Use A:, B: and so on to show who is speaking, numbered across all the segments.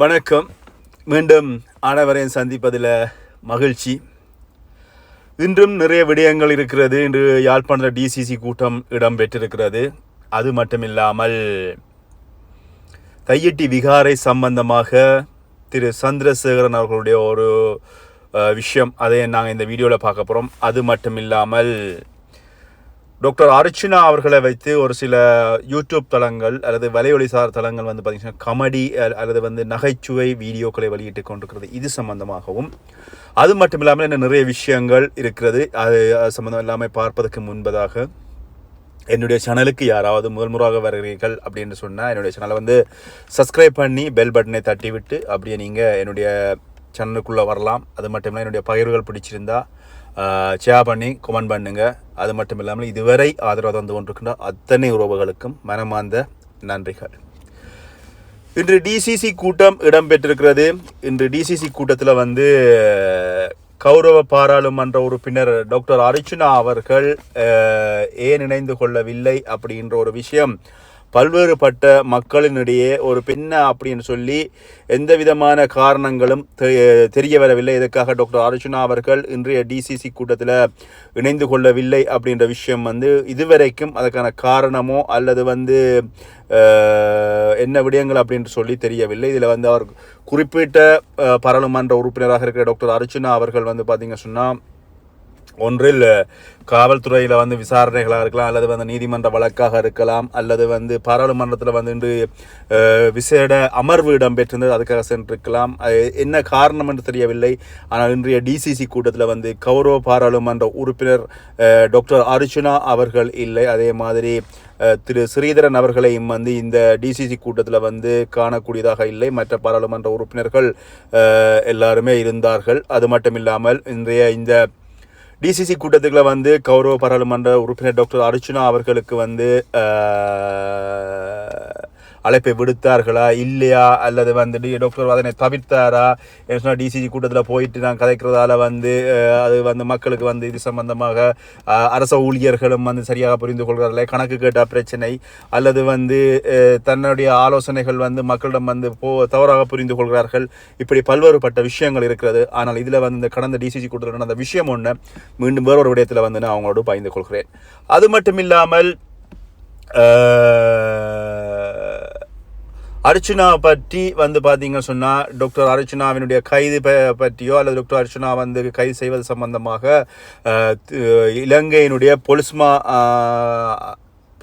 A: வணக்கம் மீண்டும் ஆடவரையும் சந்திப்பதில் மகிழ்ச்சி இன்றும் நிறைய விடயங்கள் இருக்கிறது இன்று யாழ்ப்பாணத்தில் டிசிசி கூட்டம் இடம்பெற்றிருக்கிறது அது மட்டுமில்லாமல் தையட்டி விகாரை சம்பந்தமாக திரு சந்திரசேகரன் அவர்களுடைய ஒரு விஷயம் அதை நாங்கள் இந்த வீடியோவில் பார்க்க போகிறோம் அது மட்டும் இல்லாமல் டாக்டர் அர்ச்சனா அவர்களை வைத்து ஒரு சில யூடியூப் தளங்கள் அல்லது வலையொலி சார் தளங்கள் வந்து பார்த்திங்கன்னா கமெடி அல்லது வந்து நகைச்சுவை வீடியோக்களை வெளியிட்டு கொண்டிருக்கிறது இது சம்மந்தமாகவும் அது மட்டும் இல்லாமல் என்ன நிறைய விஷயங்கள் இருக்கிறது அது சம்மந்தம் இல்லாமல் பார்ப்பதற்கு முன்பதாக என்னுடைய சேனலுக்கு யாராவது முதல் முறையாக வருகிறீர்கள் அப்படின்னு சொன்னால் என்னுடைய சேனலை வந்து சப்ஸ்கிரைப் பண்ணி பெல் பட்டனை தட்டி விட்டு அப்படியே நீங்கள் என்னுடைய சேனலுக்குள்ளே வரலாம் அது மட்டும் இல்லாமல் என்னுடைய பகிர்வுகள் பிடிச்சிருந்தா ஷேர் பண்ணி கமெண்ட் பண்ணுங்கள் அது மட்டும் இல்லாமல் இதுவரை ஆதரவு தந்து கொண்டிருக்கின்ற அத்தனை உறவுகளுக்கும் மனமார்ந்த நன்றிகள் இன்று டிசிசி கூட்டம் இடம்பெற்றிருக்கிறது இன்று டிசிசி கூட்டத்தில் வந்து கௌரவ பாராளுமன்ற உறுப்பினர் டாக்டர் அர்ச்சுனா அவர்கள் ஏன் இணைந்து கொள்ளவில்லை அப்படின்ற ஒரு விஷயம் பல்வேறுபட்ட மக்களினிடையே ஒரு பெண்ண அப்படின்னு சொல்லி எந்த விதமான காரணங்களும் தெரிய வரவில்லை இதற்காக டாக்டர் அர்ஜுனா அவர்கள் இன்றைய டிசிசி கூட்டத்தில் இணைந்து கொள்ளவில்லை அப்படின்ற விஷயம் வந்து இதுவரைக்கும் அதற்கான காரணமோ அல்லது வந்து என்ன விடயங்கள் அப்படின்னு சொல்லி தெரியவில்லை இதில் வந்து அவர் குறிப்பிட்ட பாராளுமன்ற உறுப்பினராக இருக்கிற டாக்டர் அர்ஜுனா அவர்கள் வந்து பார்த்திங்க சொன்னால் ஒன்றில் காவல்துறையில் வந்து விசாரணைகளாக இருக்கலாம் அல்லது வந்து நீதிமன்ற வழக்காக இருக்கலாம் அல்லது வந்து பாராளுமன்றத்தில் வந்து இன்று விசேட அமர்வு இடம்பெற்றிருந்தது அதுக்காக சென்றிருக்கலாம் என்ன காரணம் என்று தெரியவில்லை ஆனால் இன்றைய டிசிசி கூட்டத்தில் வந்து கௌரவ பாராளுமன்ற உறுப்பினர் டாக்டர் அர்ஜுனா அவர்கள் இல்லை அதே மாதிரி திரு ஸ்ரீதரன் அவர்களையும் வந்து இந்த டிசிசி கூட்டத்தில் வந்து காணக்கூடியதாக இல்லை மற்ற பாராளுமன்ற உறுப்பினர்கள் எல்லாருமே இருந்தார்கள் அது மட்டும் இல்லாமல் இன்றைய இந்த டிசிசி கூட்டத்துக்குள்ள வந்து கௌரவ பாராளுமன்ற உறுப்பினர் டாக்டர் அர்ச்சுனா அவர்களுக்கு வந்து அழைப்பை விடுத்தார்களா இல்லையா அல்லது வந்துட்டு டாக்டர் அதனை தவிர்த்தாரா சொன்னால் டிசிஜி கூட்டத்தில் போயிட்டு நான் கதைக்கிறதால வந்து அது வந்து மக்களுக்கு வந்து இது சம்பந்தமாக அரச ஊழியர்களும் வந்து சரியாக புரிந்து கொள்கிறார்கள் கணக்கு கேட்டால் பிரச்சனை அல்லது வந்து தன்னுடைய ஆலோசனைகள் வந்து மக்களிடம் வந்து போ தவறாக புரிந்து கொள்கிறார்கள் இப்படி பல்வேறுபட்ட விஷயங்கள் இருக்கிறது ஆனால் இதில் வந்து இந்த கடந்த டிசிஜி கூட்டத்தில் நடந்த விஷயம் ஒன்று மீண்டும் வேறொரு விடயத்தில் வந்து நான் அவங்களோடு பயந்து கொள்கிறேன் அது மட்டும் இல்லாமல் அர்ச்சனா பற்றி வந்து பார்த்தீங்கன்னு சொன்னால் டாக்டர் அர்ச்சனாவினுடைய கைது பற்றியோ அல்லது டாக்டர் அர்ச்சனா வந்து கைது செய்வது சம்பந்தமாக இலங்கையினுடைய பொலிஸ்மா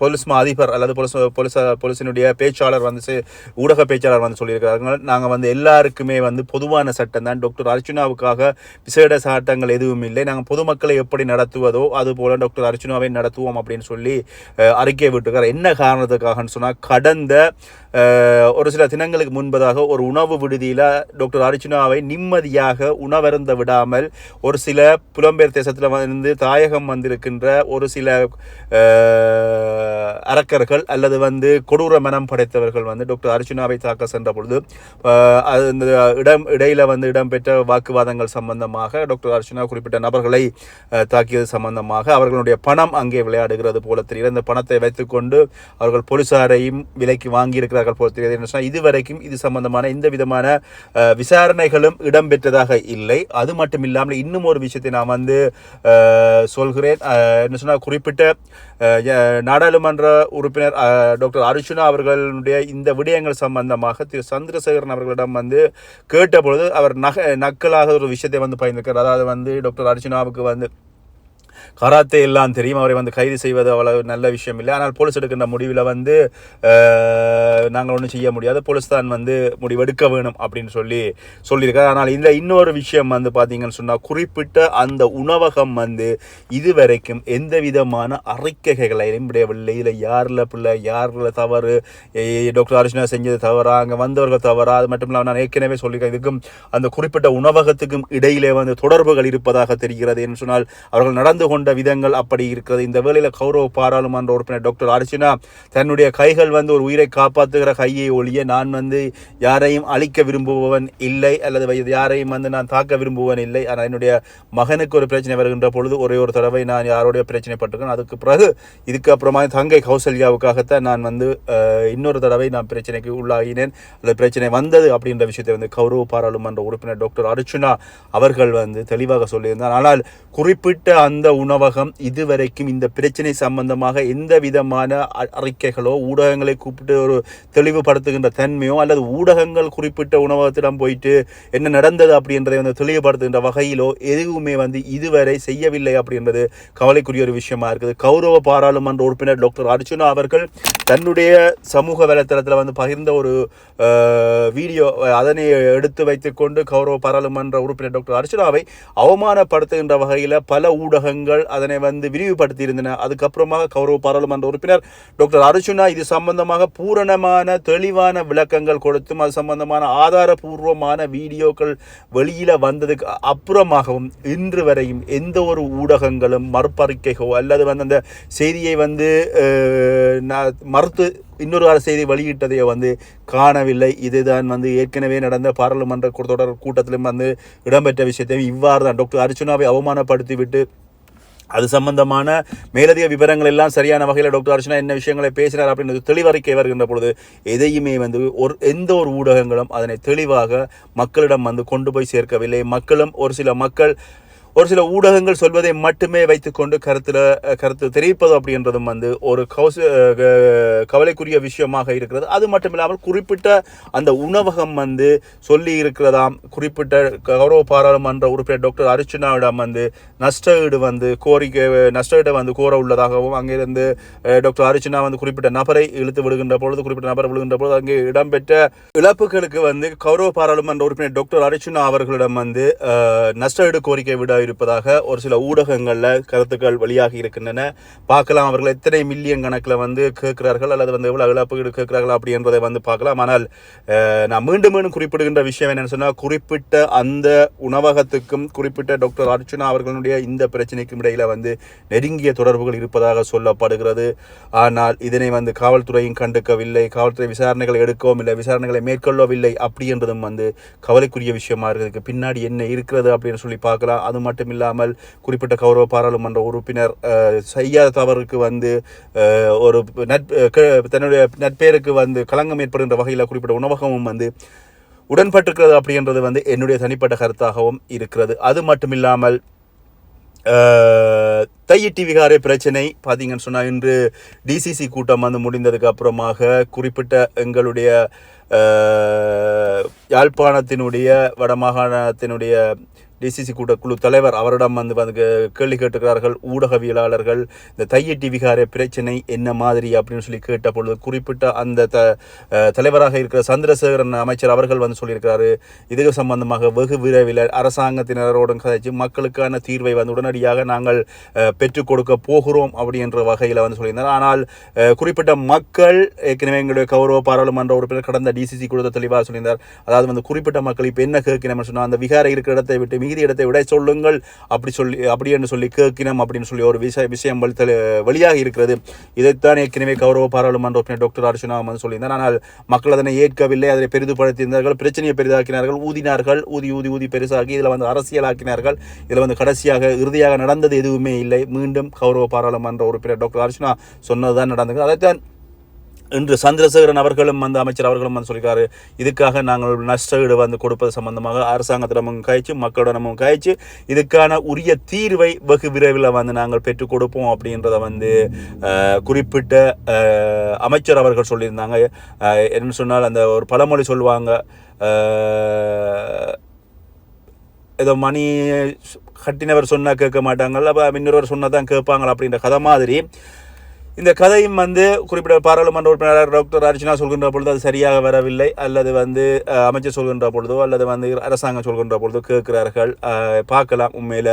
A: போலீஸ் அதிபர் அல்லது போலீஸ் போலீஸ் போலீஸினுடைய பேச்சாளர் வந்து ஊடக பேச்சாளர் வந்து சொல்லியிருக்கிறார்கள் நாங்கள் வந்து எல்லாருக்குமே வந்து பொதுவான சட்டம் தான் டாக்டர் அர்ச்சுனாவுக்காக விசேட சட்டங்கள் எதுவும் இல்லை நாங்கள் பொதுமக்களை எப்படி நடத்துவதோ அதுபோல் டாக்டர் அர்ச்சுனாவை நடத்துவோம் அப்படின்னு சொல்லி அறிக்கை விட்டுக்கிறார் என்ன காரணத்துக்காகன்னு சொன்னால் கடந்த ஒரு சில தினங்களுக்கு முன்பதாக ஒரு உணவு விடுதியில் டாக்டர் அர்ச்சுனாவை நிம்மதியாக உணவருந்த விடாமல் ஒரு சில புலம்பெயர் தேசத்தில் வந்து தாயகம் வந்திருக்கின்ற ஒரு சில அரக்கர்கள் அல்லது வந்து கொடூர மனம் படைத்தவர்கள் வந்து டாக்டர் அர்ஜுனாவை தாக்க சென்ற பொழுது அது இந்த இடம் இடையில் வந்து இடம்பெற்ற வாக்குவாதங்கள் சம்பந்தமாக டாக்டர் அர்ஜுனா குறிப்பிட்ட நபர்களை தாக்கியது சம்பந்தமாக அவர்களுடைய பணம் அங்கே விளையாடுகிறது போல தெரிகிறது அந்த பணத்தை வைத்துக்கொண்டு அவர்கள் போலீசாரையும் விலைக்கு வாங்கியிருக்கிறார்கள் போல தெரிகிறது என்ன சொன்னால் இதுவரைக்கும் இது சம்பந்தமான எந்த விதமான விசாரணைகளும் இடம்பெற்றதாக இல்லை அது மட்டும் இல்லாமல் இன்னும் ஒரு விஷயத்தை நான் வந்து சொல்கிறேன் என்ன சொன்னால் குறிப்பிட்ட நாடாளு நாடாளுமன்ற உறுப்பினர் டாக்டர் அர்ஜுனா அவர்களுடைய இந்த விடயங்கள் சம்பந்தமாக திரு சந்திரசேகரன் அவர்களிடம் வந்து கேட்டபொழுது அவர் நக நக்கலாக ஒரு விஷயத்தை வந்து பயந்துக்கிறார் அதாவது வந்து டாக்டர் அர்ஜுனாவுக்கு வந்து கராத்தே எல்லாம் தெரியும் அவரை வந்து கைது செய்வது அவ்வளவு நல்ல விஷயம் இல்லை ஆனால் போலீஸ் எடுக்கின்ற முடிவில் வந்து நாங்கள் ஒன்றும் செய்ய முடியாது போலீஸ் தான் வந்து முடிவெடுக்க வேணும் அப்படின்னு சொல்லி சொல்லியிருக்காரு ஆனால் இந்த இன்னொரு விஷயம் வந்து பார்த்தீங்கன்னு சொன்னால் குறிப்பிட்ட அந்த உணவகம் வந்து இதுவரைக்கும் எந்த விதமான அறிக்கைகளை விடையவில்லை இதில் யாரில் பிள்ளை யாரில் தவறு டாக்டர் அர்ஜுனா செஞ்சது தவறா அங்கே வந்தவர்கள் தவறா அது மட்டும் இல்லாமல் நான் ஏற்கனவே சொல்லியிருக்கேன் இதுக்கும் அந்த குறிப்பிட்ட உணவகத்துக்கும் இடையிலே வந்து தொடர்புகள் இருப்பதாக தெரிகிறது என்று சொன்னால் அவர்கள் நடந்து கொண்டு கொண்ட விதங்கள் அப்படி இருக்கிறது இந்த வேளையில் கௌரவ பாராளுமன்ற உறுப்பினர் டாக்டர் அர்ச்சனா தன்னுடைய கைகள் வந்து ஒரு உயிரை காப்பாற்றுகிற கையை ஒழிய நான் வந்து யாரையும் அழிக்க விரும்புபவன் இல்லை அல்லது யாரையும் வந்து நான் தாக்க விரும்புவன் இல்லை ஆனால் என்னுடைய மகனுக்கு ஒரு பிரச்சனை வருகின்ற பொழுது ஒரே ஒரு தடவை நான் யாரோடைய பிரச்சனை பட்டிருக்கேன் அதுக்கு பிறகு இதுக்கு அப்புறமா தங்கை கௌசல்யாவுக்காகத்தான் நான் வந்து இன்னொரு தடவை நான் பிரச்சனைக்கு உள்ளாகினேன் அல்லது பிரச்சனை வந்தது அப்படின்ற விஷயத்தை வந்து கௌரவ பாராளுமன்ற உறுப்பினர் டாக்டர் அர்ச்சனா அவர்கள் வந்து தெளிவாக சொல்லியிருந்தார் ஆனால் குறிப்பிட்ட அந்த உணவு உணவகம் இதுவரைக்கும் இந்த பிரச்சனை சம்பந்தமாக எந்த விதமான அறிக்கைகளோ ஊடகங்களை கூப்பிட்டு ஒரு தெளிவுபடுத்துகின்ற தன்மையோ அல்லது ஊடகங்கள் குறிப்பிட்ட உணவகத்திடம் போயிட்டு என்ன நடந்தது அப்படின்றதை வந்து தெளிவுபடுத்துகின்ற வகையிலோ எதுவுமே வந்து இதுவரை செய்யவில்லை அப்படின்றது கவலைக்குரிய ஒரு விஷயமா இருக்குது கௌரவ பாராளுமன்ற உறுப்பினர் டாக்டர் அர்ஜுனா அவர்கள் தன்னுடைய சமூக வலைத்தளத்தில் வந்து பகிர்ந்த ஒரு வீடியோ அதனை எடுத்து வைத்துக்கொண்டு கௌரவ பாராளுமன்ற உறுப்பினர் டாக்டர் அர்ச்சனாவை அவமானப்படுத்துகின்ற வகையில் பல ஊடகங்கள் அவர்கள் அதனை வந்து விரிவுபடுத்தியிருந்தனர் அதுக்கப்புறமாக கௌரவ பாராளுமன்ற உறுப்பினர் டாக்டர் அர்ஜுனா இது சம்பந்தமாக பூரணமான தெளிவான விளக்கங்கள் கொடுத்தும் அது சம்பந்தமான ஆதாரபூர்வமான வீடியோக்கள் வெளியில் வந்ததுக்கு அப்புறமாகவும் இன்று வரையும் எந்த ஒரு ஊடகங்களும் மறுப்பறிக்கைகோ அல்லது வந்து அந்த செய்தியை வந்து மறுத்து இன்னொரு வார செய்தி வெளியிட்டதையோ வந்து காணவில்லை இதுதான் வந்து ஏற்கனவே நடந்த பாராளுமன்ற தொடர் கூட்டத்திலும் வந்து இடம்பெற்ற விஷயத்தையும் இவ்வாறு தான் டாக்டர் அர்ச்சுனாவை அவமானப்படுத்திவிட்டு அது சம்பந்தமான மேலதிக விவரங்கள் எல்லாம் சரியான வகையில் டாக்டர் அர்ச்சனா என்ன விஷயங்களை பேசினார் அப்படின்றது தெளிவறிக்கை வருகின்ற பொழுது எதையுமே வந்து ஒரு எந்த ஒரு ஊடகங்களும் அதனை தெளிவாக மக்களிடம் வந்து கொண்டு போய் சேர்க்கவில்லை மக்களும் ஒரு சில மக்கள் ஒரு சில ஊடகங்கள் சொல்வதை மட்டுமே வைத்துக்கொண்டு கருத்தில் கருத்து தெரிவிப்பது அப்படின்றதும் வந்து ஒரு கௌச கவலைக்குரிய விஷயமாக இருக்கிறது அது மட்டும் இல்லாமல் குறிப்பிட்ட அந்த உணவகம் வந்து சொல்லி இருக்கிறதாம் குறிப்பிட்ட கௌரவ பாராளுமன்ற உறுப்பினர் டாக்டர் அர்ச்சனாவிடம் வந்து நஷ்டஈடு வந்து கோரிக்கை நஷ்டஈடு வந்து கோர உள்ளதாகவும் அங்கிருந்து டாக்டர் அர்ச்சனா வந்து குறிப்பிட்ட நபரை இழுத்து விடுகின்ற பொழுது குறிப்பிட்ட நபரை விழுகின்ற பொழுது அங்கே இடம்பெற்ற இழப்புகளுக்கு வந்து கௌரவ பாராளுமன்ற உறுப்பினர் டாக்டர் அர்ச்சனா அவர்களிடம் வந்து நஷ்டஈடு கோரிக்கை விட இருப்பதாக ஒரு சில ஊடகங்களில் கருத்துக்கள் வெளியாகி இருக்கின்றன பார்க்கலாம் அவர்கள் எத்தனை மில்லியன் கணக்கில் வந்து கேட்கிறார்கள் அல்லது வந்து எவ்வளோ இழப்பீடு கேட்கிறார்கள் அப்படி என்பதை வந்து பார்க்கலாம் ஆனால் நான் மீண்டும் மீண்டும் குறிப்பிடுகின்ற விஷயம் என்னென்னு சொன்னால் குறிப்பிட்ட அந்த உணவகத்துக்கும் குறிப்பிட்ட டாக்டர் அர்ச்சனா அவர்களுடைய இந்த பிரச்சனைக்கும் இடையில் வந்து நெருங்கிய தொடர்புகள் இருப்பதாக சொல்லப்படுகிறது ஆனால் இதனை வந்து காவல்துறையும் கண்டுக்கவில்லை காவல்துறை விசாரணைகளை எடுக்கவும் இல்லை விசாரணைகளை மேற்கொள்ளவில்லை அப்படி என்பதும் வந்து கவலைக்குரிய விஷயமா இருக்கிறதுக்கு பின்னாடி என்ன இருக்கிறது அப்படின்னு சொல்லி பார்க்கலாம் அது மட்டும் மட்டுமில்லாமல் குறிப்பிட்ட கௌரவ பாராளுமன்ற உறுப்பினர் செய்யாத தவறுக்கு வந்து ஒரு தன்னுடைய நட்பேருக்கு வந்து களங்கம் ஏற்படுகின்ற வகையில் குறிப்பிட்ட உணவகமும் வந்து உடன்பட்டிருக்கிறது அப்படின்றது வந்து என்னுடைய தனிப்பட்ட கருத்தாகவும் இருக்கிறது அது மட்டும் இல்லாமல் தையிட்டி விகார பிரச்சனை பார்த்தீங்கன்னு சொன்னால் இன்று டிசிசி கூட்டம் வந்து முடிந்ததுக்கு அப்புறமாக குறிப்பிட்ட எங்களுடைய யாழ்ப்பாணத்தினுடைய வடமாகாணத்தினுடைய டிசிசி கூட குழு தலைவர் அவரிடம் வந்து வந்து கேள்வி கேட்டுக்கிறார்கள் ஊடகவியலாளர்கள் இந்த தையட்டி விகார பிரச்சனை என்ன மாதிரி அப்படின்னு சொல்லி கேட்ட பொழுது குறிப்பிட்ட அந்த த தலைவராக இருக்கிற சந்திரசேகரன் அமைச்சர் அவர்கள் வந்து சொல்லியிருக்கிறாரு இது சம்பந்தமாக வெகு விரைவில் அரசாங்கத்தினரோடும் கதைச்சு மக்களுக்கான தீர்வை வந்து உடனடியாக நாங்கள் பெற்றுக் கொடுக்க போகிறோம் அப்படின்ற வகையில் வந்து சொல்லியிருந்தார் ஆனால் குறிப்பிட்ட மக்கள் ஏற்கனவே எங்களுடைய கௌரவ பாராளுமன்ற உறுப்பினர் கடந்த டிசிசி கொடுத்த தெளிவாக சொல்லியிருந்தார் அதாவது வந்து குறிப்பிட்ட மக்கள் இப்போ என்ன கேட்கணும் சொன்னால் அந்த விகாரை இருக்கிற இடத்தை விட்டு மிக நீதி இடத்தை விட சொல்லுங்கள் அப்படி சொல்லி அப்படி என்று சொல்லி கேட்கினம் அப்படின்னு சொல்லி ஒரு விஷய விஷயம் வழியாக இருக்கிறது இதைத்தான் ஏற்கனவே கௌரவ பாராளுமன்ற உறுப்பினர் டாக்டர் அர்ச்சனா வந்து சொல்லியிருந்தார் ஆனால் மக்கள் அதனை ஏற்கவில்லை அதனை பெரிதுபடுத்தியிருந்தார்கள் பிரச்சனையை பெரிதாக்கினார்கள் ஊதினார்கள் ஊதி ஊதி ஊதி பெருசாகி இதில் வந்து அரசியலாக்கினார்கள் இதில் வந்து கடைசியாக இறுதியாக நடந்தது எதுவுமே இல்லை மீண்டும் கௌரவ பாராளுமன்ற உறுப்பினர் டாக்டர் சொன்னது சொன்னதுதான் நடந்தது அதைத்தான் இன்று சந்திரசேகரன் அவர்களும் வந்து அமைச்சர் அவர்களும் வந்து சொல்லியிருக்காரு இதுக்காக நாங்கள் நஷ்டஈடு வந்து கொடுப்பது சம்பந்தமாக அரசாங்கத்திடமும் காய்ச்சி மக்களிடமும் காய்ச்சி இதுக்கான உரிய தீர்வை வெகு விரைவில் வந்து நாங்கள் பெற்றுக் கொடுப்போம் அப்படின்றத வந்து குறிப்பிட்ட அமைச்சர் அவர்கள் சொல்லியிருந்தாங்க என்னன்னு சொன்னால் அந்த ஒரு பழமொழி சொல்லுவாங்க ஏதோ மணி கட்டினவர் சொன்னால் கேட்க மாட்டாங்கள்ல அப்போ இன்னொருவர் சொன்னால் தான் கேட்பாங்களா அப்படின்ற கதை மாதிரி இந்த கதையும் வந்து குறிப்பிட்ட பாராளுமன்ற உறுப்பினராக டாக்டர் அர்ச்சனா சொல்கின்ற பொழுது அது சரியாக வரவில்லை அல்லது வந்து அமைச்சர் சொல்கின்ற பொழுதோ அல்லது வந்து அரசாங்கம் சொல்கின்ற பொழுதோ கேட்கிறார்கள் பார்க்கலாம் உண்மையில்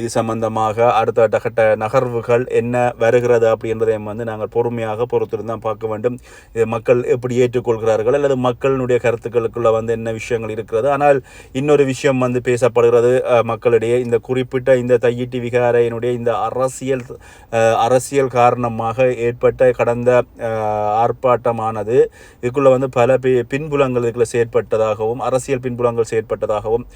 A: இது சம்பந்தமாக அடுத்த கட்ட நகர்வுகள் என்ன வருகிறது அப்படின்றதையும் வந்து நாங்கள் பொறுமையாக பொறுத்திருந்து தான் பார்க்க வேண்டும் இது மக்கள் எப்படி ஏற்றுக்கொள்கிறார்கள் அல்லது மக்களினுடைய கருத்துக்களுக்குள்ளே வந்து என்ன விஷயங்கள் இருக்கிறது ஆனால் இன்னொரு விஷயம் வந்து பேசப்படுகிறது மக்களிடையே இந்த குறிப்பிட்ட இந்த தையிட்டி விகாரையினுடைய இந்த அரசியல் அரசியல் காரணமாக ஏற்பட்ட கடந்த ஆர்ப்பாட்டமானது இதுக்குள்ளே வந்து பல பின்புலங்கள் இதுக்குள்ள செயற்பட்டதாகவும் அரசியல் பின்புலங்கள் செயற்பட்டதாகவும்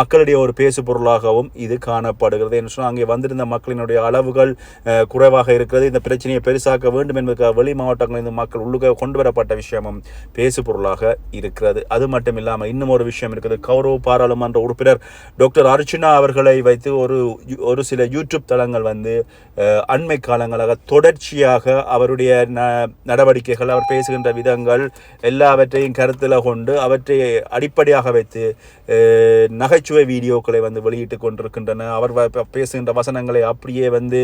A: மக்களுடைய ஒரு பேசு பொருளாகவும் இது காண காணப்படுகிறது என்று சொன்னால் அங்கே வந்திருந்த மக்களினுடைய அளவுகள் குறைவாக இருக்கிறது இந்த பிரச்சனையை பெருசாக்க வேண்டும் என்பதற்காக வெளி மாவட்டங்களில் மக்கள் உள்ளுக கொண்டு வரப்பட்ட விஷயமும் பேசுபொருளாக இருக்கிறது அது மட்டும் இல்லாமல் இன்னும் ஒரு விஷயம் இருக்குது கௌரவ பாராளுமன்ற உறுப்பினர் டாக்டர் அர்ச்சனா அவர்களை வைத்து ஒரு ஒரு சில யூடியூப் தளங்கள் வந்து அண்மை காலங்களாக தொடர்ச்சியாக அவருடைய நடவடிக்கைகள் அவர் பேசுகின்ற விதங்கள் எல்லாவற்றையும் கருத்தில் கொண்டு அவற்றை அடிப்படையாக வைத்து நகைச்சுவை வீடியோக்களை வந்து வெளியிட்டு கொண்டிருக்கின்றன அவர் பேசுகின்ற வசனங்களை அப்படியே வந்து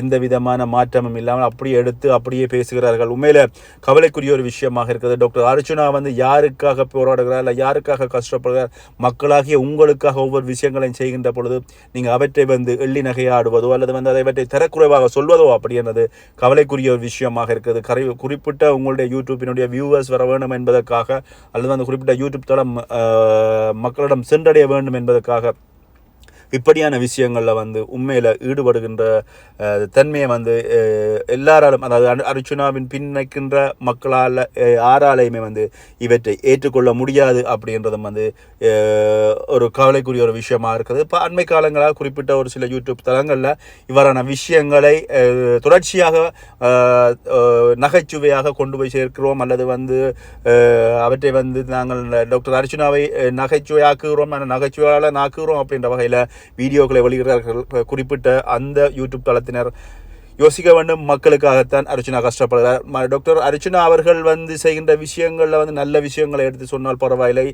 A: எந்த விதமான மாற்றமும் இல்லாமல் அப்படியே எடுத்து அப்படியே பேசுகிறார்கள் உண்மையில் கவலைக்குரிய ஒரு விஷயமாக இருக்கிறது டாக்டர் அர்ஜுனா வந்து யாருக்காக போராடுகிறார் இல்லை யாருக்காக கஷ்டப்படுகிறார் மக்களாகிய உங்களுக்காக ஒவ்வொரு விஷயங்களையும் செய்கின்ற பொழுது நீங்கள் அவற்றை வந்து எள்ளி நகையாடுவதோ அல்லது வந்து அதை அவற்றை தரக்குறைவாக சொல்வதோ அப்படி என்னது கவலைக்குரிய ஒரு விஷயமாக இருக்கிறது கரை குறிப்பிட்ட உங்களுடைய யூடியூப்பினுடைய வியூவர்ஸ் வர வேண்டும் என்பதற்காக அல்லது அந்த குறிப்பிட்ட யூடியூப் தளம் மக்களிடம் சென்றடைய வேண்டும் என்பதற்காக இப்படியான விஷயங்களில் வந்து உண்மையில் ஈடுபடுகின்ற தன்மையை வந்து எல்லாராலும் அதாவது அர்ச்சுனாவின் பின்னைக்கின்ற மக்களால் யாராலையுமே வந்து இவற்றை ஏற்றுக்கொள்ள முடியாது அப்படின்றதும் வந்து ஒரு கவலைக்குரிய ஒரு விஷயமாக இருக்குது இப்போ அண்மை காலங்களாக குறிப்பிட்ட ஒரு சில யூடியூப் தளங்களில் இவ்வாறான விஷயங்களை தொடர்ச்சியாக நகைச்சுவையாக கொண்டு போய் சேர்க்கிறோம் அல்லது வந்து அவற்றை வந்து நாங்கள் டாக்டர் அர்ச்சுனாவை நகைச்சுவையாக்குகிறோம் நகைச்சுவையால் நாக்குகிறோம் அப்படின்ற வகையில் வீடியோக்களை வெளியிடுகிறார்கள் குறிப்பிட்ட அந்த யூடியூப் தளத்தினர் யோசிக்க வேண்டும் மக்களுக்காகத்தான் அர்ச்சனா கஷ்டப்படுகிறார் டாக்டர் அர்ச்சனா அவர்கள் வந்து செய்கின்ற விஷயங்களில் வந்து நல்ல விஷயங்களை எடுத்து சொன்னால் பரவாயில்லை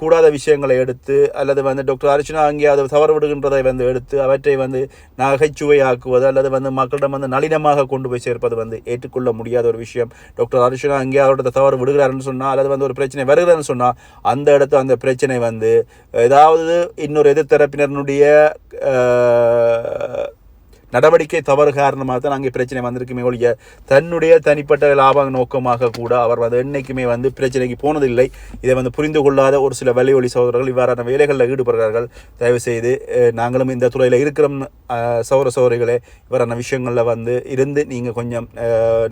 A: கூடாத விஷயங்களை எடுத்து அல்லது வந்து டாக்டர் அர்ச்சனா அங்கே அதை தவறு விடுகின்றதை வந்து எடுத்து அவற்றை வந்து நகைச்சுவையாக்குவது அல்லது வந்து மக்களிடம் வந்து நளினமாக கொண்டு போய் சேர்ப்பது வந்து ஏற்றுக்கொள்ள முடியாத ஒரு விஷயம் டாக்டர் அர்ச்சனா அங்கே அவரோட தவறு விடுகிறாருன்னு சொன்னால் அல்லது வந்து ஒரு பிரச்சனை வருகிறதுன்னு சொன்னால் அந்த இடத்து அந்த பிரச்சனை வந்து ஏதாவது இன்னொரு எதிர்த்தரப்பினருடைய நடவடிக்கை தவறு காரணமாக தான் நாங்கள் பிரச்சனை வந்திருக்குமே ஒழிய தன்னுடைய தனிப்பட்ட லாப நோக்கமாக கூட அவர் வந்து என்றைக்குமே வந்து பிரச்சனைக்கு போனதில்லை இதை வந்து புரிந்து கொள்ளாத ஒரு சில வலி ஒளி சகோதரர்கள் இவ்வாறான வேலைகளில் ஈடுபடுகிறார்கள் தயவுசெய்து நாங்களும் இந்த துறையில் இருக்கிற சௌர சௌரிகளே இவரான விஷயங்களில் வந்து இருந்து நீங்கள் கொஞ்சம்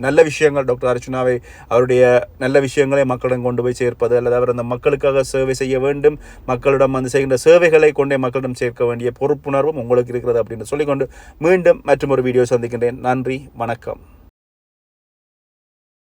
A: நல்ல விஷயங்கள் டாக்டர் அர்ச்சனாவை அவருடைய நல்ல விஷயங்களை மக்களிடம் கொண்டு போய் சேர்ப்பது அல்லது அவர் அந்த மக்களுக்காக சேவை செய்ய வேண்டும் மக்களிடம் வந்து செய்கின்ற சேவைகளை கொண்டே மக்களிடம் சேர்க்க வேண்டிய பொறுப்புணர்வும் உங்களுக்கு இருக்கிறது அப்படின்னு சொல்லிக்கொண்டு மீண்டும் மீண்டும் மற்றும் ஒரு வீடியோ சந்திக்கின்றேன் நன்றி வணக்கம்